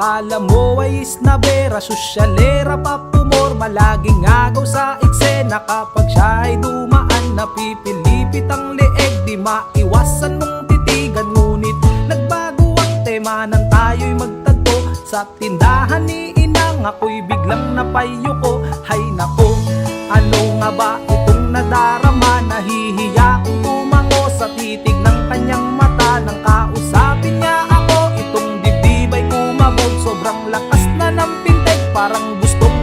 Akala mo ay isnabera, sosyalera, papumorma Laging agaw sa eksena kapag siya ay dumaan Napipilipit ang leeg, di maiwasan mong titigan Ngunit nagbago ang tema nang tayo'y magtagpo Sa tindahan ni Inang ako'y biglang napayo ko Hay nako, ano nga ba itong nadarama? Nahihiya kong tumango sa titig ng kanyang mata. Nang kausapin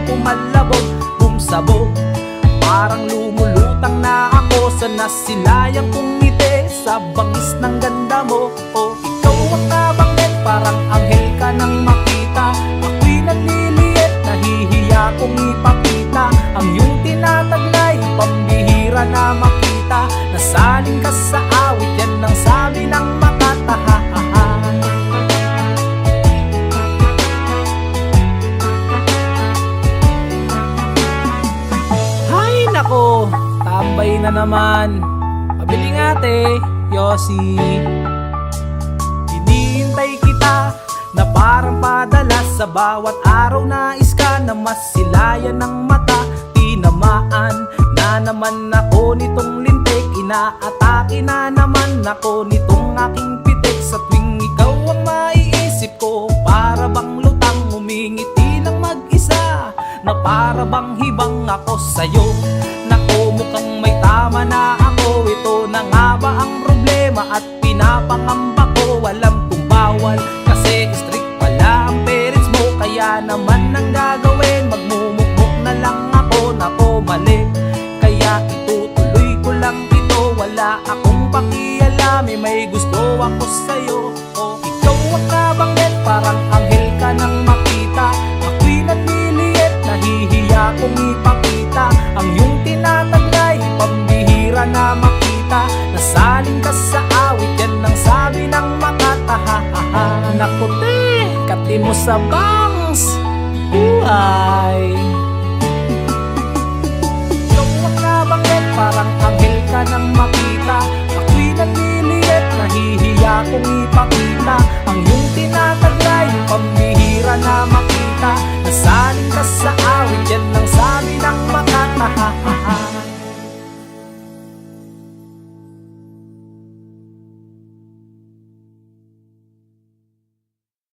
kumalabog Bumsabog Parang lumulutang na ako Sa nasilayang kong ngiti. Sa bangis ng ganda mo O ikaw ang nabangit Parang anghel ka nang makita. Ako'y naliliit Nahihiya kong ipakita. Ang iyong tinataglay Pambihira na makita na naman. Pabili nga te, Yossi. Hinihintay kita na parang padala sa bawat araw na iska na masilayan ng mata. Tinamaan na naman ako nitong lintik. Inaatake na naman ako nitong aking pitik. Sa tuwing ikaw ang maiisip ko, para bang lutang umingiti ng mag-isa na para bang hibang ako sa'yo tama na ako Ito na nga ba ang problema? At pinapangamba ko Alam kong bawal. Kasi strict pala ang parents mo Kaya naman ang gagawin. Magmumukmuk na lang ako Nako mali. Kaya itutuloy ko lang ito Wala akong pakialam eh, may gusto ako sa'yo. O ikaw ang nabanggit sa bangs buhay. Lawak banget, parang anghel ka nang makita. Ako'y nagliliit, nahihiya kong ipakita Ang iyong tinataglay, yung pambihira na makita. Nasalin ka sa awit, yan ang sabi ng makata